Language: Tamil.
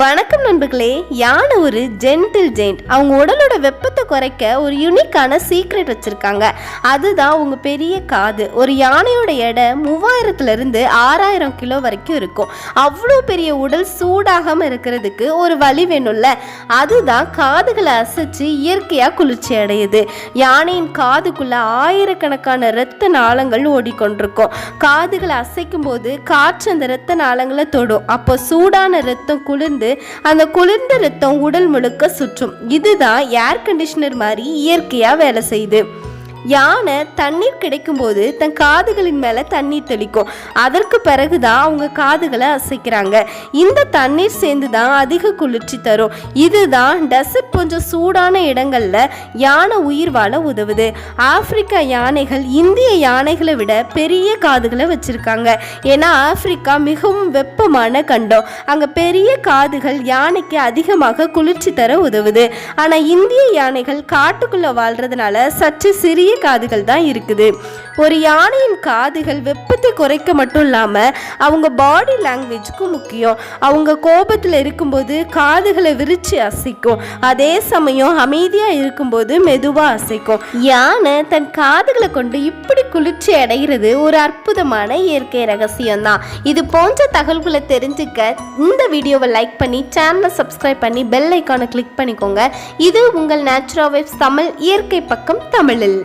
வணக்கம் நண்பர்களே யானை ஒரு ஜென்டில் ஜெயிண்ட் அவங்க உடலோட வெப்பத்தை குறைக்க ஒரு யூனிக்கான சீக்ரெட் வச்சுருக்காங்க. அதுதான் உங்கள் பெரிய காது. ஒரு யானையோட எடை மூவாயிரத்துலேருந்து ஆறாயிரம் கிலோ வரைக்கும் இருக்கும். அவ்வளோ பெரிய உடல் சூடாகாமல் இருக்கிறதுக்கு ஒரு வழி வேணும்ல. அதுதான் காதுகளை அசைச்சு இயற்கையாக குளிர்ச்சி அடையுது. யானையின் காதுக்குள்ள ஆயிரக்கணக்கான இரத்த நாளங்கள் ஓடிக்கொண்டிருக்கும். காதுகளை அசைக்கும் போது காற்று அந்த இரத்த நாளங்களை தொடும். அப்போ சூடான ரத்தம் குளிர்ந்து அந்த குளிர்ந்த ரத்தம் உடல் முழுக்க சுற்றும். இதுதான் ஏர் கண்டிஷனர் மாதிரி இயற்கையாக வேலை செய்யுது. யானை தண்ணீர் கிடைக்கும்போது தன் காதுகளின் மேலே தண்ணீர் தெளிக்கும். அதற்கு பிறகு தான் அவங்க காதுகளை அசைக்கிறாங்க. இந்த தண்ணீர் சேர்ந்து தான் அதிக குளிர்ச்சி தரும். இதுதான் டெசர்ட் கொஞ்சம் சூடான இடங்களில் யானை உயிர் வாழ உதவுது. ஆப்பிரிக்கா யானைகள் இந்திய யானைகளை விட பெரிய காதுகளை வச்சிருக்காங்க. ஏன்னா ஆப்பிரிக்கா மிகவும் வெப்பமான கண்டம். அங்கே பெரிய காதுகள் யானைக்கு அதிகமாக குளிர்ச்சி தர உதவுது. ஆனால் இந்திய யானைகள் காட்டுக்குள்ளே வாழ்றதுனால சற்று சிறிய காதுகள் தான் இருக்குது. ஒரு யானையின் காதுகள் வெப்பத்தை குறைக்க மட்டும் இல்லாமல் அவங்க பாடி லாங்குவேஜுக்கும் முக்கியம். அவங்க கோபத்தில் இருக்கும்போது காதுகளை விரித்து அசைக்கும். அதே சமயம் அமைதியாக இருக்கும்போது மெதுவாக அசைக்கும். யானை தன் காதுகளை கொண்டு இப்படி குளிர்ச்சி அடைகிறது ஒரு அற்புதமான இயற்கை ரகசியம் தான் இது போன்ற தகவல்களை தெரிஞ்சுக்க இந்த வீடியோவை லைக் பண்ணி சேனலை சப்ஸ்கிரைப் பண்ணி பெல் ஐக்கானை கிளிக் பண்ணிக்கோங்க. இது உங்கள் நேச்சுரா வைப்ஸ் தமிழ் இயற்கை பக்கம் தமிழில்.